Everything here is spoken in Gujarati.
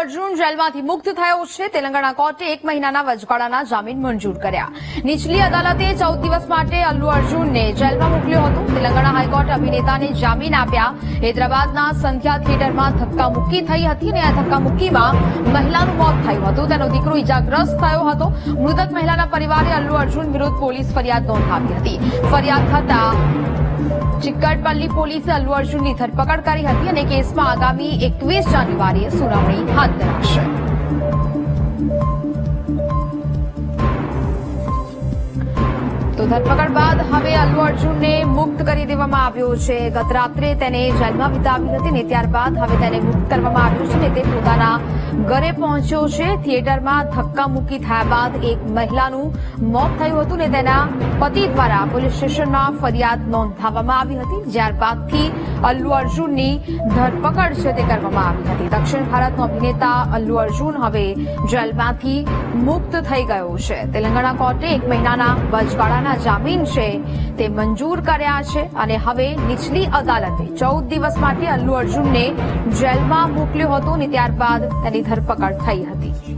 અર્જુન જેલમાંથી મુક્ત થયો છે. તેલંગાણા કોર્ટે એક મહિનાના વચગાળાના જામીન મંજૂર કર્યા. નીચલી અદાલતે ચૌદ દિવસ માટે અલ્લુ અર્જુનને જેલમાં મોકલ્યો હતો. તેલંગાણા હાઈકોર્ટે અભિનેતાને જામીન આપ્યા. હૈદરાબાદના સંધ્યા થિયેટરમાં ધક્કામુક્કી થઈ હતી અને આ ધક્કામુક્કીમાં મહિલાનું મોત થયું હતું. તેનો દીકરો ઇજાગ્રસ્ત થયો હતો. મૃતક મહિલાના પરિવારે અલ્લુ અર્જુન વિરુદ્ધ પોલીસ ફરિયાદ નોંધાવી હતી. ફરિયાદ થતા ચિક્કડપલ્લી પોલીસે અલ્લુ અર્જુનની ધરપકડ કરી હતી અને કેસમાં આગામી એકવીસ જાન્યુઆરીએ સુનાવણી હાથ ધરાશે. તો ધરપકડ બાદ હવે અલ્લુ અર્જુનને મુક્ત કરી દેવામાં આવ્યો છે. ગત રાત્રે તેને જેલમાં વિતાવી હતી ને ત્યારબાદ હવે તેને મુક્ત કરવામાં આવ્યો છે ને તે પોતાના ઘરે પહોંચ્યો છે. થિયેટરમાં ધક્કા મૂકી થયા બાદ એક મહિલાનું મોત થયું હતું ને તેના પતિ દ્વારા પોલીસ સ્ટેશનમાં ફરિયાદ નોંધાવવામાં આવી હતી. ત્યારબાદથી અલ્લુ અર્જુનની ધરપકડ છે તે કરવામાં આવી હતી. દક્ષિણ ભારતનો અભિનેતા અલ્લુ અર્જુન હવે જેલમાંથી મુક્ત થઈ ગયો છે. તેલંગાણા કોર્ટે એક મહિનાના વચગાળાના જામીન છે તે મંજૂર કર્યા છે અને હવે નીચલી અદાલતે ચૌદ દિવસ માટે અલ્લુ અર્જુનને જેલમાં મોકલ્યો હતો અને ત્યારબાદ તેની ધરપકડ થઈ હતી.